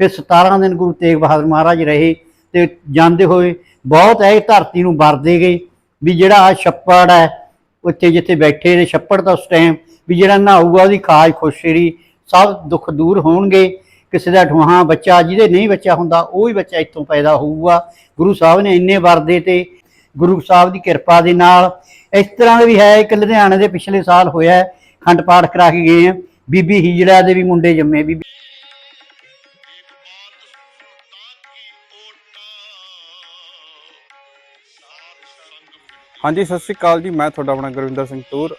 ਫਿਰ 17 ਦਿਨ ਗੁਰੂ ਤੇਗ ਬਹਾਦਰ ਮਹਾਰਾਜ ਰਹੇ ਤੇ ਜਾਂਦੇ ਹੋਏ ਬਹੁਤ ਇਹ ਧਰਤੀ ਨੂੰ ਵਰਦੇ ਗਏ ਵੀ ਜਿਹੜਾ ਆ ਛੱਪੜ ਹੈ, ਉੱਥੇ ਜਿੱਥੇ ਬੈਠੇ ਨੇ ਛੱਪੜ ਦਾ ਉਸ ਟਾਈਮ ਵੀ ਜਿਹੜਾ ਨਹਾਊਗਾ ਉਹਦੀ ਖਾਜ ਖੁਸ਼ਰੀ ਸਭ ਦੁੱਖ ਦੂਰ ਹੋਣਗੇ। ਕਿਸੇ ਦਾ ਠੁਹਾਂ ਬੱਚਾ ਜਿਹਦੇ ਨਹੀਂ ਬੱਚਾ ਹੁੰਦਾ, ਉਹ ਹੀ ਬੱਚਾ ਇੱਥੋਂ ਪੈਦਾ ਹੋਊਗਾ। ਗੁਰੂ ਸਾਹਿਬ ਨੇ ਇੰਨੇ ਵਰਦੇ ਤੇ ਗੁਰੂ ਸਾਹਿਬ ਦੀ ਕਿਰਪਾ ਦੇ ਨਾਲ ਇਸ ਤਰ੍ਹਾਂ ਦਾ ਵੀ ਹੈ, ਇੱਕ ਲੁਧਿਆਣੇ ਦੇ ਪਿਛਲੇ ਸਾਲ ਹੋਇਆ ਖੰਡ ਪਾਠ ਕਰਾ ਕੇ ਗਏ ਆ ਬੀਬੀ ਹੀਜੜਾ ਦੇ ਵੀ ਮੁੰਡੇ ਜੰਮੇ। ਬੀਬੀ ਹਾਂਜੀ, ਸਤਿ ਸ਼੍ਰੀ ਅਕਾਲ ਜੀ। ਮੈਂ ਤੁਹਾਡਾ ਆਪਣਾ ਗੁਰਵਿੰਦਰ ਸਿੰਘ ਤੂਰ।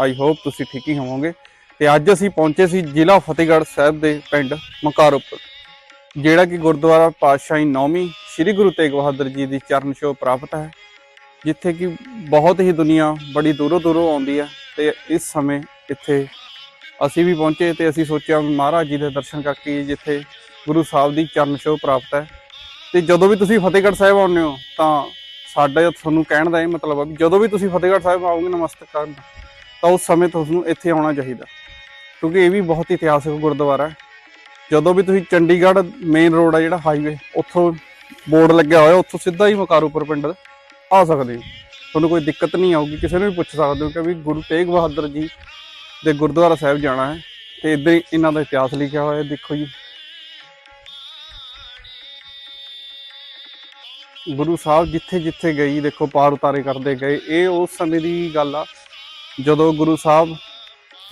ਆਈ ਹੋਪ ਤੁਸੀਂ ਠੀਕ ਹੀ ਹੋਵੋਗੇ। ਤੇ ਅੱਜ ਅਸੀਂ ਪਹੁੰਚੇ ਸੀ ਜ਼ਿਲ੍ਹਾ ਫਤਿਹਗੜ੍ਹ ਸਾਹਿਬ ਦੇ ਪਿੰਡ ਮਕਾਰੋਪੁਰ, ਜਿਹੜਾ ਕਿ ਗੁਰਦੁਆਰਾ ਪਾਤਸ਼ਾਹੀ ਨੌਵੀਂ ਸ੍ਰੀ ਗੁਰੂ ਤੇਗ ਬਹਾਦਰ ਜੀ ਦੀ ਚਰਨ ਛੋਹ ਪ੍ਰਾਪਤ ਹੈ, ਜਿੱਥੇ ਕਿ ਬਹੁਤ ਹੀ ਦੁਨੀਆ ਬੜੀ ਦੂਰੋਂ ਦੂਰੋਂ ਆਉਂਦੀ ਹੈ ਤੇ ਇਸ ਸਮੇਂ ਇੱਥੇ ਅਸੀਂ ਵੀ ਪਹੁੰਚੇ ਤੇ ਅਸੀਂ ਸੋਚਿਆ ਵੀ ਮਹਾਰਾਜ ਜੀ ਦੇ ਦਰਸ਼ਨ ਕਰਕੇ ਜਿੱਥੇ ਗੁਰੂ ਸਾਹਿਬ ਦੀ ਚਰਨ ਛੋਹ ਪ੍ਰਾਪਤ ਹੈ। ਤੇ ਜਦੋਂ ਵੀ ਤੁਸੀਂ ਫਤਿਹਗੜ੍ਹ ਸਾਹਿਬ ਆਉਂਦੇ ਹੋ ਤਾਂ ਸਾਡਾ ਤੁਹਾਨੂੰ ਕਹਿਣ ਦਾ ਇਹ ਮਤਲਬ ਆ ਵੀ ਜਦੋਂ ਵੀ ਤੁਸੀਂ ਫਤਿਹਗੜ੍ਹ ਸਾਹਿਬ ਆਓਗੇ ਨਮਸਤਕ ਕਰਨ, ਤਾਂ ਉਸ ਸਮੇਂ ਤੁਹਾਨੂੰ ਇੱਥੇ ਆਉਣਾ ਚਾਹੀਦਾ। ਕਿਉਂਕਿ ਇਹ ਵੀ ਬਹੁਤ ਇਤਿਹਾਸਕ ਗੁਰਦੁਆਰਾ ਹੈ। ਜਦੋਂ ਵੀ ਤੁਸੀਂ ਚੰਡੀਗੜ੍ਹ ਮੇਨ ਰੋਡ ਆ ਜਿਹੜਾ ਹਾਈਵੇ ਉੱਥੋਂ ਬੋਰਡ ਲੱਗਿਆ ਹੋਇਆ, ਉੱਥੋਂ ਸਿੱਧਾ ਹੀ ਮਕਾਰੂਪੁਰ ਪਿੰਡ ਆ ਸਕਦੇ ਹੋ। ਤੁਹਾਨੂੰ ਕੋਈ ਦਿੱਕਤ ਨਹੀਂ ਆਊਗੀ, ਕਿਸੇ ਨੂੰ ਵੀ ਪੁੱਛ ਸਕਦੇ ਹੋ ਕਿ ਵੀ ਗੁਰੂ ਤੇਗ ਬਹਾਦਰ ਜੀ ਦੇ ਗੁਰਦੁਆਰਾ ਸਾਹਿਬ ਜਾਣਾ ਹੈ। ਤੇ ਇੱਦਾਂ ਹੀ ਇਹਨਾਂ ਦਾ ਇਤਿਹਾਸ ਲਿਖਿਆ ਹੋਇਆ ਦੇਖੋ ਜੀ। ਗੁਰੂ ਸਾਹਿਬ ਜਿੱਥੇ ਜਿੱਥੇ ਗਈ, ਦੇਖੋ ਪਾਰ ਉਤਾਰੇ ਕਰਦੇ ਗਏ। ਇਹ ਉਸ ਸਮੇਂ ਦੀ ਗੱਲ ਆ, ਜਦੋਂ ਗੁਰੂ ਸਾਹਿਬ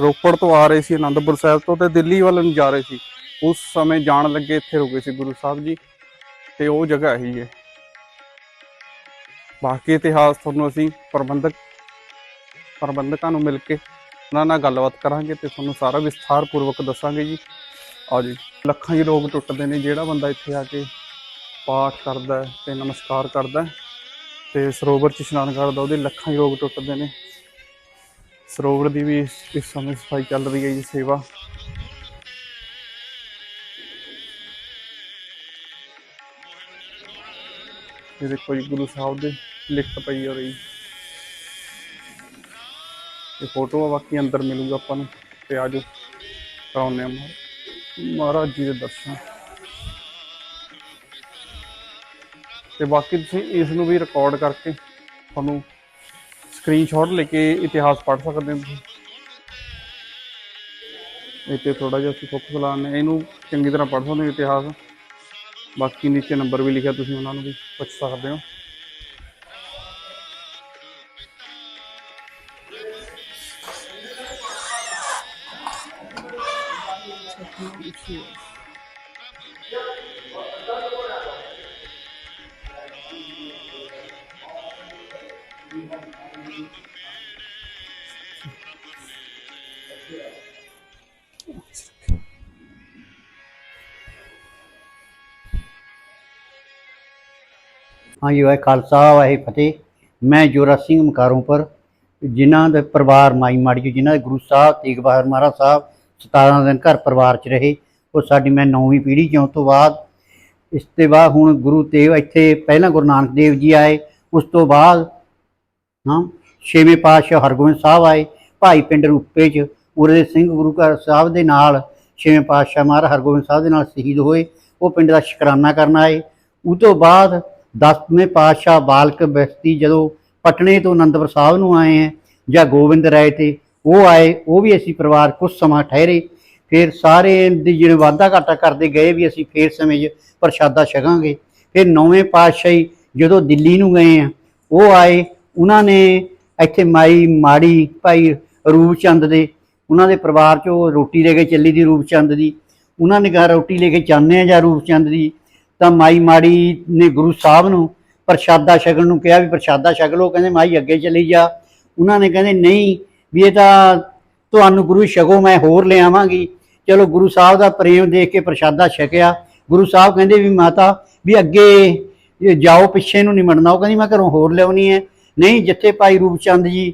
ਰੋਪੜ ਤੋਂ ਆ ਰਹੇ ਸੀ ਆਨੰਦਪੁਰ ਸਾਹਿਬ ਤੋਂ, ਤੇ ਦਿੱਲੀ ਵੱਲ ਨੂੰ ਜਾ ਰਹੇ ਸੀ। ਉਸ ਸਮੇਂ ਜਾਣ ਲੱਗੇ, ਇੱਥੇ ਰੁਕੇ ਸੀ ਗੁਰੂ ਸਾਹਿਬ ਜੀ, ਤੇ ਉਹ ਜਗ੍ਹਾ ਹੀ ਹੈ। ਬਾਕੀ ਇਤਿਹਾਸ ਤੁਹਾਨੂੰ ਅਸੀਂ ਪ੍ਰਬੰਧਕ, ਪ੍ਰਬੰਧਕਾਂ ਨੂੰ ਮਿਲ ਕੇ ਉਹਨਾਂ ਨਾਲ ਗੱਲਬਾਤ ਕਰਾਂਗੇ ਤੇ ਤੁਹਾਨੂੰ ਸਾਰਾ ਵਿਸਥਾਰ ਪੂਰਵਕ ਦੱਸਾਂਗੇ ਜੀ। ਆਓ ਜੀ, ਲੱਖਾਂ ਹੀ ਲੋਕ ਟੁੱਟਦੇ ਨੇ, ਜਿਹੜਾ ਬੰਦਾ ਇੱਥੇ ਆ ਕੇ ਪਾਠ ਕਰਦਾ ਹੈ ਤੇ ਨਮਸਕਾਰ ਕਰਦਾ ਹੈ ਤੇ ਸਰੋਵਰ 'ਚ ਇਸ਼ਨਾਨ ਕਰਦਾ, ਉਹਦੇ ਲੱਖਾਂ ਹੀ ਟੁੱਟਦੇ ਨੇ। ਸਰੋਵਰ ਦੀ ਵੀ ਇਸ ਸਮੇਂ ਸਫ਼ਾਈ ਚੱਲ ਰਹੀ ਹੈ ਜੀ, ਸੇਵਾ। ਇਹ ਦੇਖੋ ਜੀ, ਗੁਰੂ ਸਾਹਿਬ ਦੇ ਲਿਖਤ ਪਈ ਹੋ ਰਹੀ। ਇਹ ਫੋਟੋ ਆ ਬਾਕੀ ਅੰਦਰ ਮਿਲੂਗਾ ਆਪਾਂ ਨੂੰ, ਤੇ ਆਜੋ, ਕਰਾਉਂਦੇ ਆ ਮਹਾਰਾਜ ਜੀ ਦੇ ਦਰਸ਼ਨ। ਤੇ ਬਾਕੀ ਤੁਸੀਂ ਇਸ ਨੂੰ ਵੀ ਰਿਕਾਰਡ ਕਰਕੇ ਤੁਹਾਨੂੰ ਸਕਰੀਨਸ਼ਾਟ ਲੈ ਕੇ ਇਤਿਹਾਸ ਪੜ੍ਹ ਸਕਦੇ ਹੋ ਤੁਸੀਂ। ਇੱਥੇ ਥੋੜਾ ਜਿਹਾ ਅਸੀਂ ਫੋਕਸ ਲਾਣੇ ਇਹਨੂੰ ਚੰਗੀ ਤਰ੍ਹਾਂ ਪੜ੍ਹ ਸਕਦੇ ਹੋ ਇਤਿਹਾਸ। ਬਾਕੀ ਨੀਚੇ ਨੰਬਰ ਵੀ ਲਿਖਿਆ ਤੁਸੀਂ ਉਹਨਾਂ ਨੂੰ ਵੀ ਪੁੱਛ ਸਕਦੇ ਹੋ। ਹਾਂਜੀ ਵਾਹਿ ਖਾਲਸਾ, ਵਾਹਿ ਫਤਿਹ। ਮੈਂ ਜੋਰਾ ਸਿੰਘ ਮਕਾਰੋਂਪੁਰ ਜਿਨ੍ਹਾਂ ਦੇ ਪਰਿਵਾਰ ਮਾਈ ਮਾੜੀ ਜੀ, ਜਿਨ੍ਹਾਂ ਦੇ ਗੁਰੂ ਸਾਹਿਬ, ਤੇਗ ਬਹਾਦਰ ਮਹਾਰਾਜ ਸਾਹਿਬ 17 ਦਿਨ ਘਰ ਪਰਿਵਾਰ 'ਚ ਰਹੇ, ਉਹ ਸਾਡੀ ਮੈਂ ਨੌਵੀਂ ਪੀੜ੍ਹੀ 'ਚੋਂ ਤੋਂ ਬਾਅਦ, ਇਸ ਤੋਂ ਬਾਅਦ ਹੁਣ ਗੁਰੂ ਤੇਗ, ਇੱਥੇ ਪਹਿਲਾਂ ਗੁਰੂ ਨਾਨਕ ਦੇਵ ਜੀ ਆਏ, ਉਸ ਤੋਂ ਬਾਅਦ, ਹਾਂ, ਛੇਵੇਂ ਪਾਤਸ਼ਾਹ ਹਰਗੋਬਿੰਦ ਸਾਹਿਬ ਆਏ, ਭਾਈ ਪਿੰਡ ਰੂਪੇ 'ਚ, ਉਰੇ ਸਿੰਘ ਗੁਰੂ ਘਰ ਸਾਹਿਬ ਦੇ ਨਾਲ ਛੇਵੇਂ ਪਾਤਸ਼ਾਹ ਮਹਾਰਾਜ ਹਰਗੋਬਿੰਦ ਸਾਹਿਬ ਦੇ ਨਾਲ ਸ਼ਹੀਦ ਹੋਏ, ਉਹ ਪਿੰਡ ਦਾ ਸ਼ੁਕਰਾਨਾ ਕਰਨ ਆਏ। ਉਹ ਤੋਂ ਬਾਅਦ ਦਸਵੇਂ ਪਾਤਸ਼ਾਹ ਬਾਲਕ ਵਿਅਕਤੀ ਜਦੋਂ ਪਟਨੇ ਤੋਂ ਅਨੰਦਪੁਰ ਸਾਹਿਬ ਨੂੰ ਆਏ ਹੈ ਜਾਂ ਗੋਬਿੰਦ ਰਾਏ ਤੇ ਉਹ ਆਏ, ਉਹ ਵੀ ਅਸੀਂ ਪਰਿਵਾਰ ਕੁਝ ਸਮਾਂ ਠਹਿਰੇ। ਫਿਰ ਸਾਰੇ ਦੀ ਜਿਹੜੇ ਵਾਧਾ ਘਾਟਾ ਕਰਦੇ ਗਏ ਵੀ ਅਸੀਂ ਫੇਰ ਸਮੇਂ 'ਚ ਪ੍ਰਸ਼ਾਦਾ ਛਕਾਂਗੇ। ਫਿਰ ਨੌਵੇਂ ਪਾਤਸ਼ਾਹੀ ਜਦੋਂ ਦਿੱਲੀ ਨੂੰ ਗਏ ਆ ਉਹ ਆਏ। ਉਹਨਾਂ ਨੇ ਇੱਥੇ ਮਾਈ ਮਾੜੀ ਭਾਈ ਰੂਪਚੰਦ ਦੇ, ਉਹਨਾਂ ਦੇ ਪਰਿਵਾਰ 'ਚੋਂ ਰੋਟੀ ਲੈ ਕੇ ਚੱਲੀ ਦੀ ਰੂਪਚੰਦ ਦੀ। ਉਹਨਾਂ ਨੇ ਕਿਹਾ, ਰੋਟੀ ਲੈ ਕੇ ਜਾਂਦੇ ਆ ਜਾਂ ਰੂਪਚੰਦ ਦੀ? ਤਾਂ ਮਾਈ ਮਾੜੀ ਨੇ ਗੁਰੂ ਸਾਹਿਬ ਨੂੰ ਪ੍ਰਸ਼ਾਦਾ ਛਕਣ ਨੂੰ ਕਿਹਾ ਵੀ ਪ੍ਰਸ਼ਾਦਾ ਛਕ ਲਓ। ਕਹਿੰਦੇ ਮਾਈ ਅੱਗੇ ਚਲੀ ਜਾ। ਉਹਨਾਂ ਨੇ ਕਹਿੰਦੇ ਨਹੀਂ ਵੀ ਇਹ ਤਾਂ ਤੁਹਾਨੂੰ ਗੁਰੂ ਛਕੋ, ਮੈਂ ਹੋਰ ਲਿਆਵਾਂਗੀ। ਚਲੋ ਗੁਰੂ ਸਾਹਿਬ ਦਾ ਪ੍ਰੇਮ ਦੇਖ ਕੇ ਪ੍ਰਸ਼ਾਦਾ ਛਕਿਆ। ਗੁਰੂ ਸਾਹਿਬ ਕਹਿੰਦੇ ਵੀ ਮਾਤਾ ਵੀ ਅੱਗੇ ਜਾਓ, ਪਿੱਛੇ ਨੂੰ ਨਹੀਂ ਮੜਨਾ ਉਹ ਕਹਿੰਦੀ ਮੈਂ ਘਰੋਂ ਹੋਰ ਲਿਆਉਣੀ ਹੈ। ਨਹੀਂ, ਜਿੱਥੇ ਭਾਈ ਰੂਪਚੰਦ ਜੀ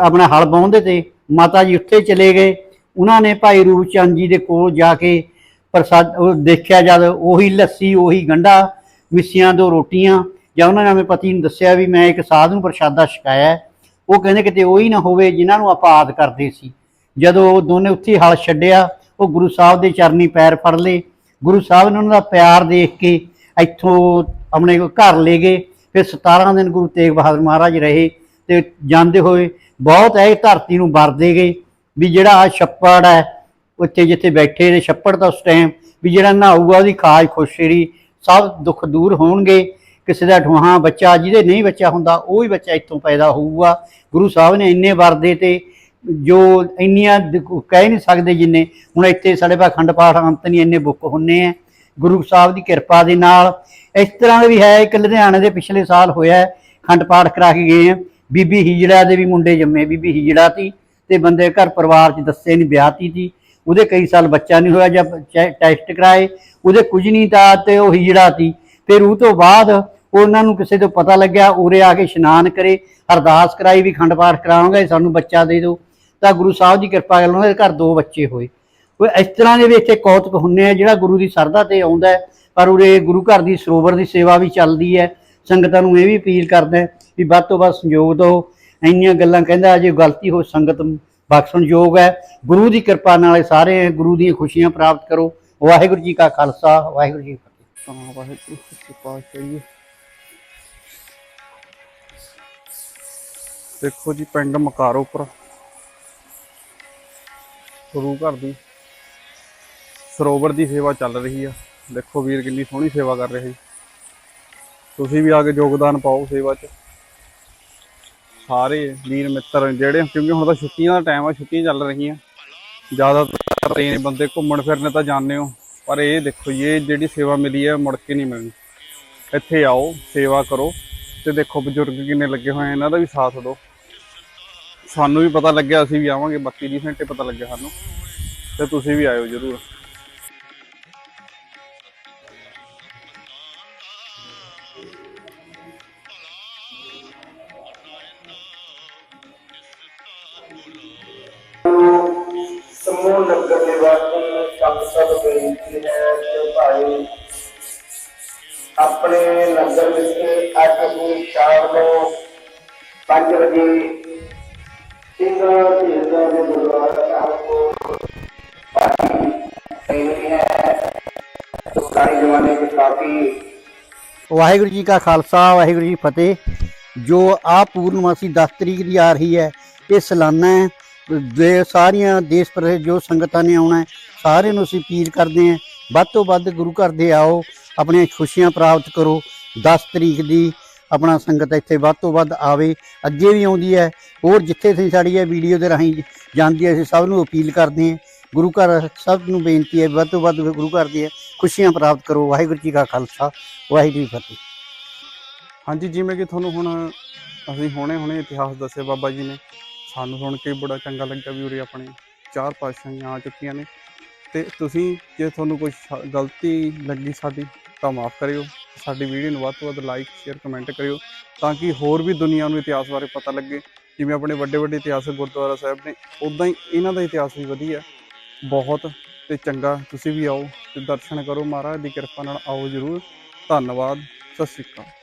ਆਪਣਾ ਹਲ ਬਾਉਂਦੇ ਤੇ ਮਾਤਾ ਜੀ ਉੱਥੇ ਚਲੇ ਗਏ। ਉਹਨਾਂ ਨੇ ਭਾਈ ਰੂਪਚੰਦ ਜੀ ਦੇ ਕੋਲ ਜਾ ਕੇ ਪ੍ਰਸਾਦ ਉਹ ਦੇਖਿਆ ਜਦ ਉਹੀ ਲੱਸੀ, ਉਹੀ ਗੰਢਾ, ਮਿੱਸੀਆਂ ਦੋ ਰੋਟੀਆਂ, ਜਾਂ ਉਹਨਾਂ ਨੇ ਆਪਣੇ ਪਤੀ ਨੂੰ ਦੱਸਿਆ ਵੀ ਮੈਂ ਇੱਕ ਸਾਧ ਨੂੰ ਪ੍ਰਸ਼ਾਦਾ ਛਕਾਇਆ ਹੈ। ਉਹ ਕਹਿੰਦੇ ਕਿਤੇ ਉਹੀ ਨਾ ਹੋਵੇ ਜਿਨ੍ਹਾਂ ਨੂੰ ਆਪਾਂ ਆਦ ਕਰਦੇ ਸੀ। ਜਦੋਂ ਉਹ ਦੋਨੇ ਉੱਥੇ ਹੀ ਹਲ ਛੱਡਿਆ, ਉਹ ਗੁਰੂ ਸਾਹਿਬ ਦੇ ਚਰਨੀ ਪੈਰ ਫੜ ਲਏ। ਗੁਰੂ ਸਾਹਿਬ ਨੇ ਉਹਨਾਂ ਦਾ ਪਿਆਰ ਦੇਖ ਕੇ ਇੱਥੋਂ ਆਪਣੇ ਘਰ ਲੈ ਗਏ। ਫਿਰ 17 ਦਿਨ ਗੁਰੂ ਤੇਗ ਬਹਾਦਰ ਮਹਾਰਾਜ ਰਹੇ ਤੇ ਜਾਂਦੇ ਹੋਏ ਬਹੁਤ ਇਹ ਧਰਤੀ ਨੂੰ ਵਰਦੇ ਗਏ ਵੀ ਜਿਹੜਾ ਆ ਛੱਪੜ ਹੈ ਉੱਥੇ ਜਿੱਥੇ ਬੈਠੇ ਨੇ ਛੱਪੜ ਦਾ ਉਸ ਟਾਈਮ ਵੀ ਜਿਹੜਾ ਨਹਾਊਗਾ ਉਹਦੀ ਖਾਜ ਖੁਸ਼ਰੀ ਸਭ ਦੁੱਖ ਦੂਰ ਹੋਣਗੇ। ਕਿਸੇ ਦਾ ਠਵਾਹਾਂ ਬੱਚਾ, ਜਿਹਦੇ ਨਹੀਂ ਬੱਚਾ ਹੁੰਦਾ, ਉਹ ਹੀ ਬੱਚਾ ਇੱਥੋਂ ਪੈਦਾ ਹੋਊਗਾ। ਗੁਰੂ ਸਾਹਿਬ ਨੇ ਇੰਨੇ ਵਰਦੇ ਤੇ ਜੋ ਇੰਨੀਆਂ ਦ- ਕਹਿ ਨਹੀਂ ਸਕਦੇ ਜਿੰਨੇ, ਹੁਣ ਇੱਥੇ ਸਾਡੇ ਪਾ ਖੰਡ ਪਾਠ ਅੰਤ ਨਹੀਂ ਇੰਨੇ ਬੁੱਕ ਹੁੰਨੇ ਆ। ਗੁਰੂ ਸਾਹਿਬ ਦੀ ਕਿਰਪਾ ਦੇ ਨਾਲ ਇਸ ਤਰ੍ਹਾਂ ਵੀ ਹੈ ਇੱਕ ਲੁਧਿਆਣੇ ਦੇ ਪਿਛਲੇ ਸਾਲ ਹੋਇਆ ਖੰਡ ਪਾਠ ਕਰਾ ਕੇ ਗਏ ਆ। ਬੀਬੀ ਹਿਜੜਾ ਦੇ ਵੀ ਮੁੰਡੇ ਜੰਮੇ, ਬੀਬੀ ਹਿਜੜਾ ਤੀ ਤੇ ਬੰਦੇ ਘਰ ਪਰਿਵਾਰ ਚ ਦੱਸੇ ਨਹੀਂ ਵਿਆਹਤੀ ਤੀ। ਉਹਦੇ ਕਈ ਸਾਲ ਬੱਚਾ ਨਹੀਂ ਹੋਇਆ ਜਦ ਚੈ- ਟੈਸਟ ਕਰਾਏ, ਉਹਦੇ ਕੁਝ ਨਹੀਂ ਤਾਂ ਤੇ ਉਹ ਹੀਜੜਾ ਤੀ ਫਿਰ ਉਹ ਤੋਂ ਬਾਅਦ ਉਹਨਾਂ ਨੂੰ ਕਿਸੇ ਤੋਂ ਪਤਾ ਲੱਗਿਆ, ਉਰੇ ਆ ਕੇ ਇਸ਼ਨਾਨ ਕਰੇ, ਅਰਦਾਸ ਕਰਾਈ ਵੀ ਖੰਡ ਪਾਠ ਕਰਾਵਾਂਗੇ ਸਾਨੂੰ ਬੱਚਾ ਦੇ ਦਿਓ। ਤਾਂ ਗੁਰੂ ਸਾਹਿਬ ਦੀ ਕਿਰਪਾ ਨਾਲ ਉਹਨਾਂ ਦੇ ਘਰ ਦੋ ਬੱਚੇ ਹੋਏ। ਉਹ ਇਸ ਤਰ੍ਹਾਂ ਦੇ ਵੀ ਇੱਥੇ ਕੌਤਕ ਹੁੰਨੇ ਆ, ਜਿਹੜਾ ਗੁਰੂ ਦੀ ਸਰਦਾ ਤੇ ਆਉਂਦਾ ਪਰ ਉਰੇ ਗੁਰੂ ਘਰ ਦੀ ਸਰੋਵਰ ਦੀ ਸੇਵਾ ਵੀ ਚੱਲਦੀ ਹੈ। ਸੰਗਤਾਂ ਨੂੰ ਇਹ ਵੀ ਅਪੀਲ ਕਰਦਾ ਵੀ ਵੱਧ ਤੋਂ ਵੱਧ ਸੰਯੋਗ ਦਿਓ। ਇੰਨੀਆਂ ਗੱਲਾਂ ਕਹਿੰਦਾ ਜੇ ਗਲਤੀ ਹੋ ਸੰਗਤ ਬਖਸ਼ਣ ਯੋਗ ਹੈ। ਗੁਰੂ ਦੀ ਕਿਰਪਾ ਨਾਲ ਸਾਰੇ ਗੁਰੂ ਦੀਆਂ ਖੁਸ਼ੀਆਂ ਪ੍ਰਾਪਤ ਕਰੋ। ਵਾਹਿਗੁਰੂ ਜੀ ਕਾ ਖਾਲਸਾ, ਵਾਹਿਗੁਰੂ ਜੀ ਕੀ ਫਤਿਹ। ਵਾਹਿਗੁਰੂ ਸੱਚੇ ਪਾਤਸ਼ਾਹ ਦੇਖੋ ਜੀ, ਪਿੰਡ ਮਕਾਰੋਪੁਰ। ਗੁਰੂ ਘਰ ਦੀ ਸਰੋਵਰ ਦੀ ਸੇਵਾ ਚੱਲ ਰਹੀ ਆ। ਦੇਖੋ ਵੀਰ ਕਿੰਨੀ ਸੋਹਣੀ ਸੇਵਾ ਕਰ ਰਹੇ ਤੁਸੀਂ ਵੀ ਆ ਕੇ ਯੋਗਦਾਨ ਪਾਓ ਸੇਵਾ 'ਚ। ਸਾਰੇ ਵੀਰ ਮਿੱਤਰ ਜਿਹੜੇ ਕਿਉਂਕਿ ਹੁਣ ਤਾਂ ਛੁੱਟੀਆਂ ਦਾ ਟਾਈਮ ਆ ਛੁੱਟੀਆਂ ਚੱਲ ਰਹੀਆਂ। ਜ਼ਿਆਦਾਤਰ ਤੇ ਬੰਦੇ ਘੁੰਮਣ ਫਿਰਨ ਤਾਂ ਜਾਂਦੇ ਹੋ ਪਰ ਇਹ ਦੇਖੋ ਜੀ, ਇਹ ਜਿਹੜੀ ਸੇਵਾ ਮਿਲੀ ਹੈ ਮੁੜ ਕੇ ਨਹੀਂ ਮਿਲਣੀ। ਇੱਥੇ ਆਓ ਸੇਵਾ ਕਰੋ ਤੇ ਦੇਖੋ ਬਜ਼ੁਰਗ ਕਿੰਨੇ ਲੱਗੇ ਹੋਏ ਇਹਨਾਂ ਦਾ ਵੀ ਸਾਥ ਦਿਓ। ਸਾਨੂੰ ਵੀ ਪਤਾ ਲੱਗਿਆ ਅਸੀਂ ਵੀ ਆਵਾਂਗੇ 32 ਦੀ ਘੰਟੇ ਪਤਾ ਲੱਗਿਆ ਸਾਨੂੰ। ਤੇ ਤੁਸੀਂ ਵੀ ਆਇਓ ਜਰੂਰ। ਬੇਨਤੀ ਹੈ ਕਿ ਭਾਈ ਆਪਣੇ ਲੰਗਰ ਵਿੱਚ ਅੱਜ ਅਸੀਂ ਸ਼ਾਮ ਨੂੰ 5 ਵਜੇ ਸਿੰਘ ਤੀਰਥਾਂ ਦੇ ਗੁਰਦੁਆਰਾ ਸਾਹਿਬ ਕੋ ਪਾਰਟੀ ਸਹੀ ਹੈ। ਤੋਂ ਕਾਈ ਜਵਾਨੇ ਦੇ ਕਾਫੀ ਵਾਹਿਗੁਰੂ ਜੀ ਕਾ ਖਾਲਸਾ, ਵਾਹਿਗੁਰੂ ਜੀ ਫਤਿਹ। ਜੋ ਆ ਪੂਰਨਮਾਸੀ 10 ਤਰੀਕ ਦੀ ਆ ਰਹੀ ਹੈ, ਇਹ ਸਾਲਾਨਾ ਹੈ। ਦੇ ਸਾਰੀਆਂ ਦੇਸ਼ ਪ੍ਰਦੇਸ਼ ਜੋ ਸੰਗਤਾਂ ਨੇ ਆਉਣਾ ਸਾਰਿਆਂ ਨੂੰ ਅਸੀਂ ਅਪੀਲ ਕਰਦੇ ਹਾਂ, ਵੱਧ ਤੋਂ ਵੱਧ ਗੁਰੂ ਘਰ ਦੇ ਆਓ, ਆਪਣੀਆਂ ਖੁਸ਼ੀਆਂ ਪ੍ਰਾਪਤ ਕਰੋ 10 ਤਰੀਕ ਦੀ ਆਪਣਾ ਸੰਗਤ ਇੱਥੇ ਵੱਧ ਤੋਂ ਵੱਧ ਆਵੇ, ਅੱਗੇ ਵੀ ਆਉਂਦੀ ਹੈ, ਹੋਰ ਜਿੱਥੇ ਅਸੀਂ ਸਾਡੀ ਇਹ ਵੀਡੀਓ ਦੇ ਰਾਹੀਂ ਜਾਂਦੀ ਹੈ, ਅਸੀਂ ਸਭ ਨੂੰ ਅਪੀਲ ਕਰਦੇ ਹਾਂ, ਗੁਰੂ ਘਰ ਸਭ ਨੂੰ ਬੇਨਤੀ ਹੈ, ਵੱਧ ਤੋਂ ਵੱਧ ਗੁਰੂ ਘਰ ਦੀ ਖੁਸ਼ੀਆਂ ਪ੍ਰਾਪਤ ਕਰੋ, ਵਾਹਿਗੁਰੂ ਜੀ ਕਾ ਖਾਲਸਾ, ਵਾਹਿਗੁਰੂ ਜੀ ਫਤਿਹ। ਹਾਂਜੀ, ਜਿਵੇਂ ਕਿ ਤੁਹਾਨੂੰ ਹੁਣ ਅਸੀਂ ਹੁਣੇ ਹੁਣੇ ਇਤਿਹਾਸ ਦੱਸਿਆ ਬਾਬਾ ਜੀ ਨੇ ਸਾਨੂੰ ਸੁਣ ਕੇ ਬੜਾ ਚੰਗਾ ਲੱਗਾ ਵੀ ਉਰੇ ਆਪਣੇ ਚਾਰ ਪਾਤਸ਼ਾਹੀਆਂ ਆ ਚੁੱਕੀਆਂ ਨੇ। ਤੇ ਤੁਸੀਂ ਜੇ ਤੁਹਾਨੂੰ ਕੋਈ ਸ਼ਾ- ਗਲਤੀ ਲੱਗੀ ਸਾਡੀ ਤਾਂ ਮਾਫ ਕਰਿਓ। ਸਾਡੀ ਵੀਡੀਓ ਨੂੰ ਵੱਧ ਤੋਂ ਵੱਧ ਲਾਈਕ ਸ਼ੇਅਰ ਕਮੈਂਟ ਕਰਿਓ ਤਾਂ ਕਿ ਹੋਰ ਵੀ ਦੁਨੀਆ ਨੂੰ ਇਤਿਹਾਸ ਬਾਰੇ ਪਤਾ ਲੱਗੇ। ਜਿਵੇਂ ਆਪਣੇ ਵੱਡੇ ਵੱਡੇ ਇਤਿਹਾਸਕ ਗੁਰਦੁਆਰਾ ਸਾਹਿਬ ਨੇ ਉਦਾਂ ਹੀ ਇਹਨਾਂ ਦਾ ਇਤਿਹਾਸ ਵੀ ਵਧੀਆ। ਬਹੁਤ ਤੇ ਚੰਗਾ। ਤੁਸੀਂ ਵੀ ਆਓ ਤੇ ਦਰਸ਼ਨ ਕਰੋ। ਮਹਾਰਾਜ ਦੀ ਕਿਰਪਾ ਨਾਲ ਆਓ ਜਰੂਰ। ਧੰਨਵਾਦ। ਸਤਿ ਸ਼੍ਰੀ ਅਕਾਲ।